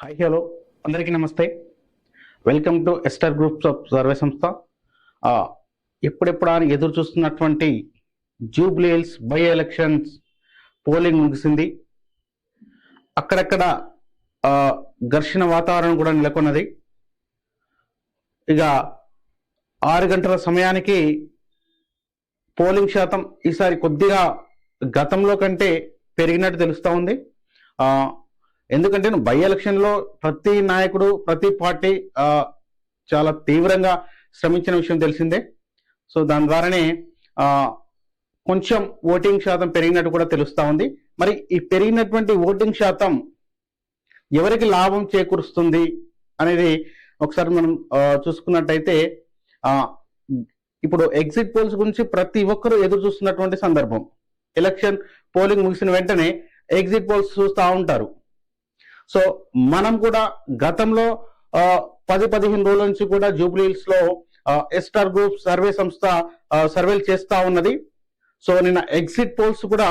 Hi hello అందరికీ నమస్తే. Welcome to Aster groups of survey సంస్థ ఎప్పుడెప్పుడు అని ఎదురు చూస్తున్నటువంటి జూబ్లీహిల్స్ బై ఎలక్షన్స్ పోలింగ్ ముగిసింది. అక్కడక్కడ ఘర్షణ వాతావరణం కూడా నెలకొన్నది. ఇక ఆరు గంటల సమయానికి పోలింగ్ శాతం ఈసారి కొద్దిగా గతంలో కంటే పెరిగినట్టు తెలుస్తూ ఉంది. ఎందుకంటే బై ఎలక్షన్లో ప్రతి నాయకుడు ప్రతి పార్టీ చాలా తీవ్రంగా శ్రమించిన విషయం తెలిసిందే. సో దాని ద్వారానే కొంచెం ఓటింగ్ శాతం పెరిగినట్టు కూడా తెలుస్తా ఉంది. మరి ఈ పెరిగినటువంటి ఓటింగ్ శాతం ఎవరికి లాభం చేకూరుస్తుంది అనేది ఒకసారి మనం చూసుకున్నట్టయితే ఇప్పుడు ఎగ్జిట్ పోల్స్ గురించి ప్రతి ఒక్కరూ ఎదురు చూస్తున్నటువంటి సందర్భం. ఎలక్షన్ పోలింగ్ ముగిసిన వెంటనే ఎగ్జిట్ పోల్స్ చూస్తూ ఉంటారు. సో మనం కూడా గతంలో పది పదిహేను రోజుల నుంచి కూడా జూబ్లీహిల్స్లో ఎస్టార్ గ్రూప్ సర్వే సంస్థ సర్వేలు చేస్తా ఉన్నది. సో నిన్న ఎగ్జిట్ పోల్స్ కూడా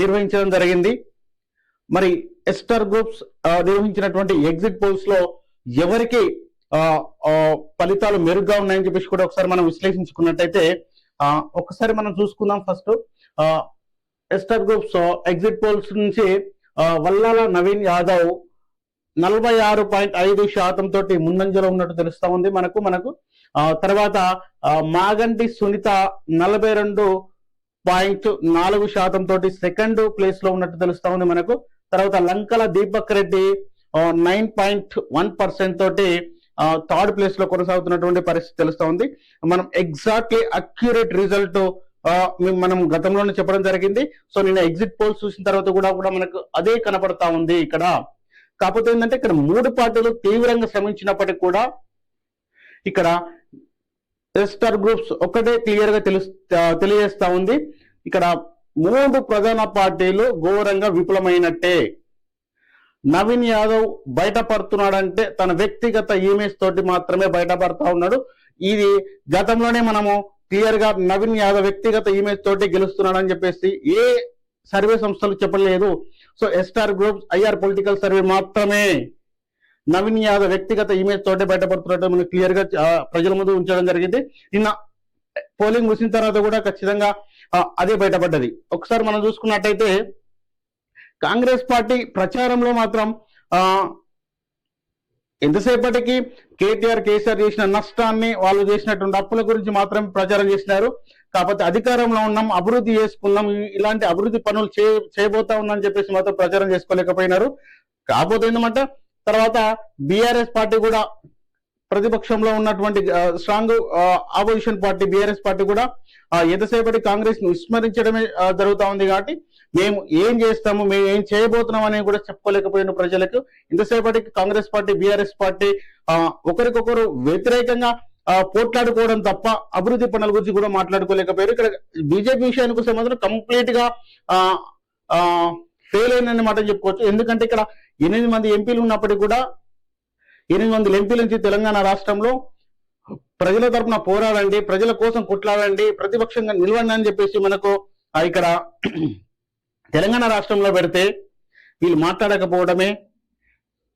నిర్వహించడం జరిగింది. మరి ఎస్టర్ గ్రూప్స్ నిర్వహించినటువంటి ఎగ్జిట్ పోల్స్లో ఎవరికి ఫలితాలు మెరుగ్గా ఉన్నాయని చెప్పేసి కూడా ఒకసారి మనం విశ్లేషించుకున్నట్టయితే ఒకసారి మనం చూసుకుందాం first. Aster groups exit polls నుంచి వల్లాల నవీన్ యాదవ్ నలభై ఆరు పాయింట్ ఐదు శాతం తోటి ముందంజలో ఉన్నట్టు తెలుస్తా ఉంది మనకు మనకు. ఆ, తర్వాత ఆ, మాగంటి సునీత నలభై రెండు పాయింట్ నాలుగు శాతం తోటి సెకండ్ ప్లేస్లో ఉన్నట్టు తెలుస్తా ఉంది మనకు. తర్వాత Lankala Deepak Reddy nine point one percent తోటి థర్డ్ ప్లేస్లో కొనసాగుతున్నటువంటి పరిస్థితి తెలుస్తా ఉంది. మనం ఎగ్జాక్ట్లీ అక్యురేట్ రిజల్ట్ మనం గతంలోనే చెప్పడం జరిగింది. సో నేను ఎగ్జిట్ పోల్స్ చూసిన తర్వాత కూడా కూడా మనకు అదే కనపడతా ఉంది ఇక్కడ. కాకపోతే ఏంటంటే ఇక్కడ మూడు పార్టీలు తీవ్రంగా శ్రమించినప్పటికీ కూడా ఇక్కడ ఎస్టర్ గ్రూప్స్ ఒకటే క్లియర్గా తెలుసు తెలియజేస్తా ఉంది. ఇక్కడ మూడు ప్రధాన పార్టీలు ఘోరంగా విఫలమైనట్టే. నవీన్ యాదవ్ బయటపడుతున్నాడంటే తన వ్యక్తిగత ఇమేజ్ తోటి మాత్రమే బయటపడతా ఉన్నాడు. ఇది గతంలోనే మనము క్లియర్గా నవీన్ యాదవ్ వ్యక్తిగత ఇమేజ్ తోటి గెలుస్తున్నాడని చెప్పేసి ఏ సర్వే సంస్థలు చెప్పలేదు. So Aster groups IR political survey మాత్రమే నవీన్ యాదవ్ వ్యక్తిగత ఇమేజ్ తోటే బయటపడుతున్నట్టు మనకు క్లియర్గా ప్రజల ముందు ఉంచడం జరిగింది. నిన్న పోలింగ్ ముగిసిన తర్వాత కూడా ఖచ్చితంగా అదే బయటపడ్డది. ఒకసారి మనం చూసుకున్నట్టయితే కాంగ్రెస్ పార్టీ ప్రచారంలో మాత్రం ఆ ఎంతసేపటికి కేటీఆర్ కేసీఆర్ చేసిన నష్టాన్ని వాళ్ళు చేసినటువంటి అప్పుల గురించి మాత్రం ప్రచారం చేసినారు. కాకపోతే అధికారంలో ఉన్నాం అభివృద్ధి చేసుకున్నాం ఇలాంటి అభివృద్ధి పనులు చే చేయబోతా ఉన్నాం అని చెప్పేసి మాత్రం ప్రచారం చేసుకోలేకపోయినారు. కాకపోతే ఏంటంటే తర్వాత బీఆర్ఎస్ పార్టీ కూడా ప్రతిపక్షంలో ఉన్నటువంటి strong opposition party BRS party కూడా ఎంతసేపటి కాంగ్రెస్ను విస్మరించడమే జరుగుతా ఉంది కాబట్టి మేము ఏం చేస్తాము మేము ఏం చేయబోతున్నాం అని కూడా చెప్పుకోలేకపోయిన ప్రజలకు ఇంతసేపటికి కాంగ్రెస్ పార్టీ బీఆర్ఎస్ పార్టీ ఆ, ఒకరికొకరు వ్యతిరేకంగా ఆ, పోట్లాడుకోవడం తప్ప అభివృద్ధి పనుల గురించి కూడా మాట్లాడుకోలేకపోయారు. ఇక్కడ బీజేపీ విషయానికి వస్తే మాత్రం కంప్లీట్గా ఫెయిల్ అయిందని మాట చెప్పుకోవచ్చు. ఎందుకంటే ఇక్కడ ఎనిమిది మంది ఎంపీలు ఉన్నప్పటికీ కూడా ఎనిమిది మంది ఎంపీల నుంచి తెలంగాణ రాష్ట్రంలో ప్రజల తరపున పోరాడండి ప్రజల కోసం కొట్లాడండి ప్రతిపక్షంగా నిలవండి అని చెప్పేసి మనకు ఇక్కడ తెలంగాణ రాష్ట్రంలో పెడితే వీళ్ళు మాట్లాడకపోవడమే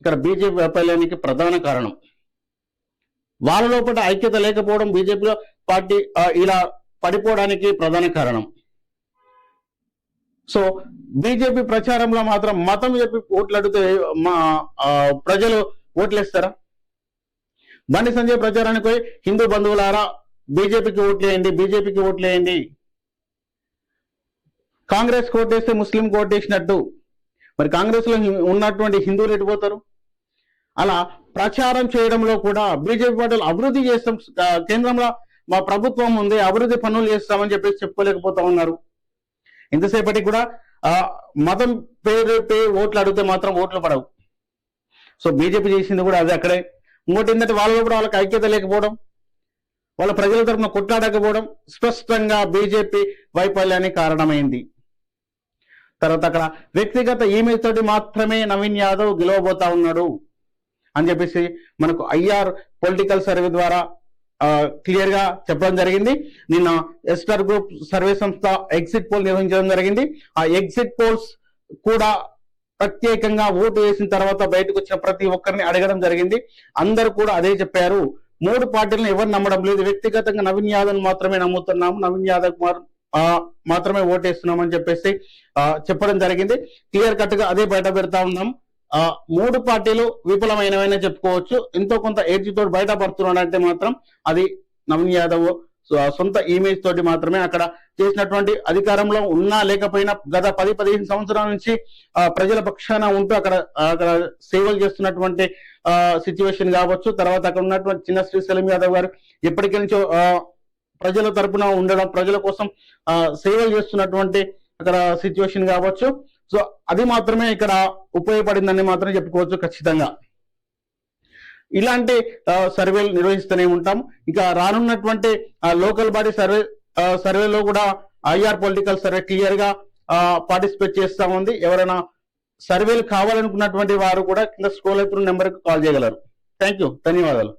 ఇక్కడ బీజేపీ వైఫల్యానికి ప్రధాన కారణం. వాళ్ళ లోపల ఐక్యత లేకపోవడం బీజేపీ పార్టీ ఇలా పడిపోవడానికి ప్రధాన కారణం. సో బీజేపీ ప్రచారంలో మాత్రం మతం చెప్పి ఓట్లు అడిగితే మా ప్రజలు ఓట్లేస్తారా? బండి సంజయ్ ప్రచారానికి పోయి హిందూ బంధువులారా బీజేపీకి ఓట్లేయండి బీజేపీకి ఓట్లేయండి. కాంగ్రెస్ కోటేస్తే ముస్లిం కోటేసినట్టు. మరి కాంగ్రెస్లో ఉన్నటువంటి హిందువులు ఎటుపోతారు అలా ప్రచారం చేయడంలో కూడా బీజేపీ పార్టీలు అభివృద్ధి చేస్తాం. కేంద్రంలో మా ప్రభుత్వం ఉంది అభివృద్ధి పనులు చేస్తామని చెప్పేసి చెప్పుకోలేకపోతా ఉన్నారు. ఇంతసేపటికి కూడా మతం పేరు పే ఓట్లు అడిగితే మాత్రం ఓట్లు పడవు. సో బీజేపీ చేసింది కూడా అదే అక్కడే. ఇంకోటి ఏంటంటే వాళ్ళలో కూడా వాళ్ళకి ఐక్యత లేకపోవడం వాళ్ళ ప్రజల తరఫున కొట్లాడకపోవడం స్పష్టంగా బీజేపీ వైఫల్యానికి కారణమైంది. తర్వాత అక్కడ వ్యక్తిగత ఈమెయిల్ తోటి మాత్రమే నవీన్ యాదవ్ గెలవబోతా ఉన్నాడు అని చెప్పేసి మనకు ఐఆర్ పొలిటికల్ సర్వే ద్వారా క్లియర్గా చెప్పడం జరిగింది. నిన్న ఎస్టర్ గ్రూప్ సర్వే సంస్థ ఎగ్జిట్ పోల్ నిర్వహించడం జరిగింది. ఆ ఎగ్జిట్ పోల్స్ కూడా ప్రత్యేకంగా ఓటు వేసిన తర్వాత బయటకు వచ్చిన ప్రతి ఒక్కరిని అడగడం జరిగింది. అందరూ కూడా అదే చెప్పారు. మూడు పార్టీలను ఎవరు నమ్మడం లేదు. వ్యక్తిగతంగా నవీన్ యాదవ్ మాత్రమే నమ్ముతున్నాము. నవీన్ యాదవ్ మాత్రమే ఓటేస్తున్నాం అని చెప్పేసి చెప్పడం జరిగింది. క్లియర్ కట్గా అదే బయట పెడతా ఉన్నాం. ఆ, మూడు పార్టీలు విఫలమైనవైనా చెప్పుకోవచ్చు. ఎంతో కొంత ఏజ్ తోటి బయట పడుతున్నాడంటే మాత్రం అది నవీన్ యాదవ్ సొంత ఇమేజ్ తోటి మాత్రమే అక్కడ చేసినటువంటి అధికారంలో ఉన్నా లేకపోయినా గత పది పదిహేను సంవత్సరాల నుంచి ఆ, ప్రజల పక్షాన ఉంటూ అక్కడ అక్కడ సేవలు చేస్తున్నటువంటి సిచ్యువేషన్ కావచ్చు. తర్వాత అక్కడ ఉన్నటువంటి చిన్న శ్రీశైలం యాదవ్ గారు ఎప్పటికీ నుంచో ప్రజల తరపున ఉండడం ప్రజల కోసం సేవలు చేస్తున్నటువంటి అక్కడ సిచ్యువేషన్ కావచ్చు. సో అది మాత్రమే ఇక్కడ ఉపయోగపడిందని మాత్రం చెప్పుకోవచ్చు ఖచ్చితంగా. ఇలాంటి సర్వేలు నిర్వహిస్తూనే ఉంటాం. ఇక రానున్నటువంటి లోకల్ బాడీ సర్వే సర్వేలో కూడా ఐఆర్ పొలిటికల్ సర్వే క్లియర్గా పార్టిసిపేట్ చేస్తా ఉంది. ఎవరైనా సర్వేలు కావాలనుకున్నటువంటి వారు కూడా కింద స్క్రోల్ అవుతున్న నెంబర్కి కాల్ చేయగలరు. థ్యాంక్ యూ ధన్యవాదాలు.